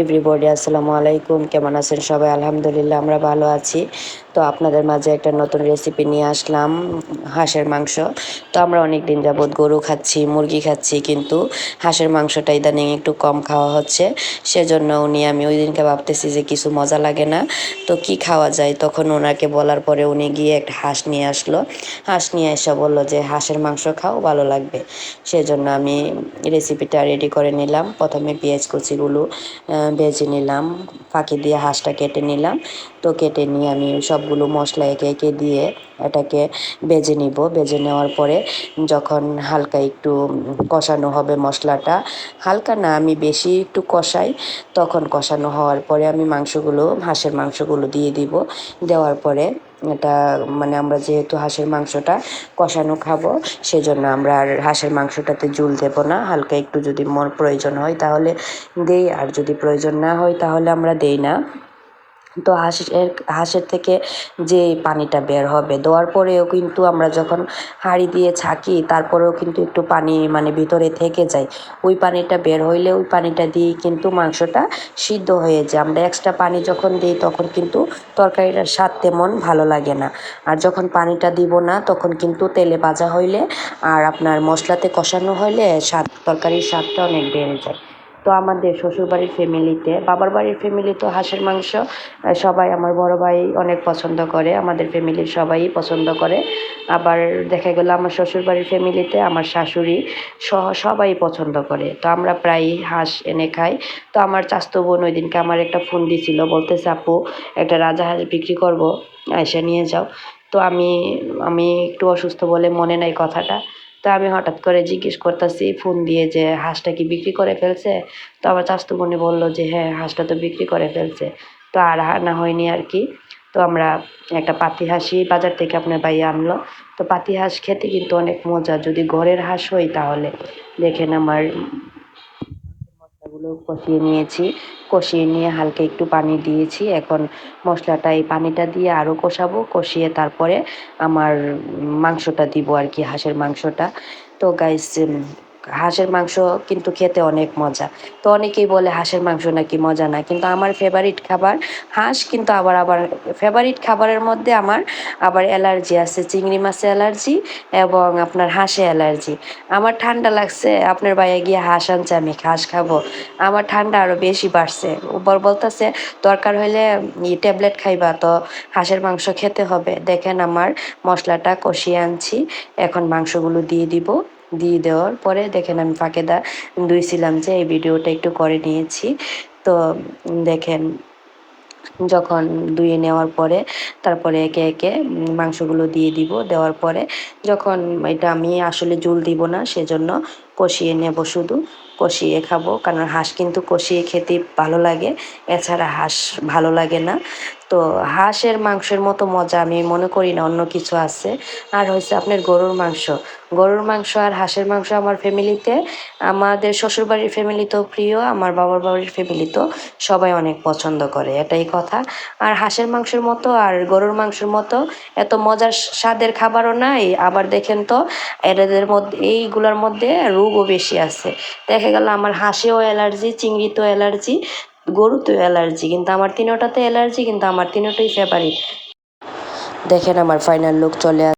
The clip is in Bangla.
এভরিবডি আসসালামু আলাইকুম। কেমন আছেন সবাই? আলহামদুলিল্লাহ, আমরা ভালো আছি। তো আপনাদের মাঝে একটা নতুন রেসিপি নিয়ে আসলাম, হাঁসের মাংস। তো আমরা অনেক দিন যাবৎ গরু খাচ্ছি, মুরগি খাচ্ছি, কিন্তু হাঁসের মাংসটা ইদানিং একটু কম খাওয়া হচ্ছে। সেজন্য উনি, আমি ওই দিনকে ভাবতেছি যে কিছু মজা লাগে না। তো কি খাওয়া যায়? তখন ওনাকে বলার পরে উনি গিয়ে একটা হাঁস নিয়ে আসলো। হাঁস নিয়ে এসে বলল যে, হাঁসের মাংস খাও, ভালো লাগবে। সেজন্য আমি রেসিপিটা রেডি করে নিলাম। প্রথমে পেঁয়াজ কুচিগুলো ভেজে নিলাম, ফাঁকি দিয়ে হাঁসটা কেটে নিলাম। তো কেটে নিয়ে আমি সবগুলো মশলা একে একে দিয়ে এটাকে বেজে নিব। বেজে নেওয়ার পরে যখন হালকা একটু কষানো হবে মশলাটা, হালকা না, আমি বেশি একটু কষাই, তখন কষানো হওয়ার পরে আমি মাংসগুলো, হাঁসের মাংসগুলো দিয়ে দিব। দেওয়ার পরে এটা মানে আমরা যেহেতু হাঁসের মাংসটা কষানো খাব, সেজন্য আমরা আর হাঁসের মাংসটাতে জুল দেব না। হালকা একটু যদি মন প্রয়োজন হয় তাহলে দেই, আর যদি প্রয়োজন না হয় তাহলে আমরা দেই না। তো হাঁসের হাঁসের থেকে যে পানিটা বের হবে, দেওয়ার পরেও কিন্তু আমরা যখন হাঁড়ি দিয়ে ছাকি, তারপরেও কিন্তু একটু পানি মানে ভিতরে থেকে যায়। ওই পানিটা বের হইলে ওই পানিটা দিয়েই কিন্তু মাংসটা সিদ্ধ হয়ে যায়। আমরা এক্সট্রা পানি যখন দিই, তখন কিন্তু তরকারিটার স্বাদ তেমন ভালো লাগে না। আর যখন পানিটা দিব না, তখন কিন্তু তেলে ভাজা হইলে আর আপনার মশলাতে কষানো হইলে স্বাদ, তরকারির স্বাদটা অনেক বেড়ে যায়। তো আমাদের শ্বশুরবাড়ির ফ্যামিলিতে বাবার বাড়ির ফ্যামিলি তো হাঁসের মাংস সবাই আমার বড় ভাই অনেক পছন্দ করে, আমাদের ফ্যামিলির সবাই পছন্দ করে। আবার দেখা গেল আমার শ্বশুরবাড়ির ফ্যামিলিতে আমার শাশুড়ি সহ, সবাই পছন্দ করে। তো আমরা প্রায়ই হাঁস এনে খাই। তো আমার চাস্তো বোন ওই দিনকে আমার একটা ফোন দিছিল, বলতেছে, আপু, একটা রাজা হাঁস বিক্রি করব এসে নিয়ে যাও। তো আমি আমি একটু অসুস্থ বলে মনে নাই কথাটা। তো আমি হঠাৎ করে জিজ্ঞেস করতেছি, ফোন দিয়ে যে হাঁসটা কি বিক্রি করে ফেলছে? তো আমার চাস্তু বোনে বলল যে হ্যাঁ হাঁসটা তো বিক্রি করে ফেলছে। তো আর আনা হয়নি আর কি। তো আমরা একটা পাতি হাঁসই বাজার থেকে আপনার বাই আনলো। তো পাতি হাঁস খেতে কিন্তু অনেক মজা। যদি ঘরের হাঁস হয় তাহলে। দেখেন আমার কষিয়ে নিয়েছি। কষিয়ে নিয়ে হালকা একটু পানি দিয়েছি। এখন মশলাটা, এই পানিটা দিয়ে আরও কষাবো। কষিয়ে তারপরে আমার মাংসটা দিব আর কি, হাঁসের মাংসটা। তো গাইস হাঁসের মাংস কিন্তু খেতে অনেক মজা। তো অনেকেই বলে হাঁসের মাংস নাকি মজা না, কিন্তু আমার ফেভারিট খাবার হাঁস, কিন্তু আবার আবার ফেভারিট খাবারের মধ্যে আমার আবার অ্যালার্জি আছে, চিংড়ি মাছে অ্যালার্জি এবং আপনার হাঁসে অ্যালার্জি। আমার ঠান্ডা লাগছে, আপনার বাইরে গিয়ে হাঁস আনছে, আমি হাঁস খাব। আমার ঠান্ডা আরও বেশি বাড়ছে। উপর বলতেছে, দরকার হলে ট্যাবলেট খাইবা, তো হাঁসের মাংস খেতে হবে। দেখেন আমার মশলাটা কষিয়ে আনছি, এখন মাংসগুলো দিয়ে দিব। দিয়ে দেওয়ার পরে দেখেন আমি ফাঁকে দা ধুইছিলাম যে এই ভিডিওটা একটু করে নিয়েছি। তো দেখেন যখন ধুয়ে নেওয়ার পরে তারপরে একে একে মাংসগুলো দিয়ে দিব দেওয়ার পরে যখন এটা আমি আসলে জল দিব না সেজন্য কষিয়ে নেব শুধু। কষিয়ে খাব, কারণ হাঁস কিন্তু কষিয়ে খেতে ভালো লাগে। এছাড়া হাঁস ভালো লাগে না। তো হাঁসের মাংসের মতো মজা আমি মনে করি না, অন্য কিছু আছে। আর হচ্ছে আপনার গরুর মাংস। গরুর মাংস আর হাঁসের মাংস আমার ফ্যামিলিতে, আমাদের শ্বশুরবাড়ির ফ্যামিলিতেও প্রিয়, আমার বাবার বাড়ির ফ্যামিলিতেও সবাই অনেক পছন্দ করে, এটাই কথা। আর হাঁসের মাংসের মতো আর গরুর মাংসের মতো এত মজার স্বাদের খাবারও নাই। আবার দেখেন তো, এদের মধ্যে, এইগুলোর মধ্যে রোগও বেশি আছে। দেখা গেল আমার হাঁসেও অ্যালার্জি, চিংড়িতেও অ্যালার্জি, গরুতেও অ্যালার্জি, কিন্তু আমার তিনোটাতে অ্যালার্জি, কিন্তু আমার তিনোটাই ফেভারিট দেখেন আমার ফাইনাল লুক চলে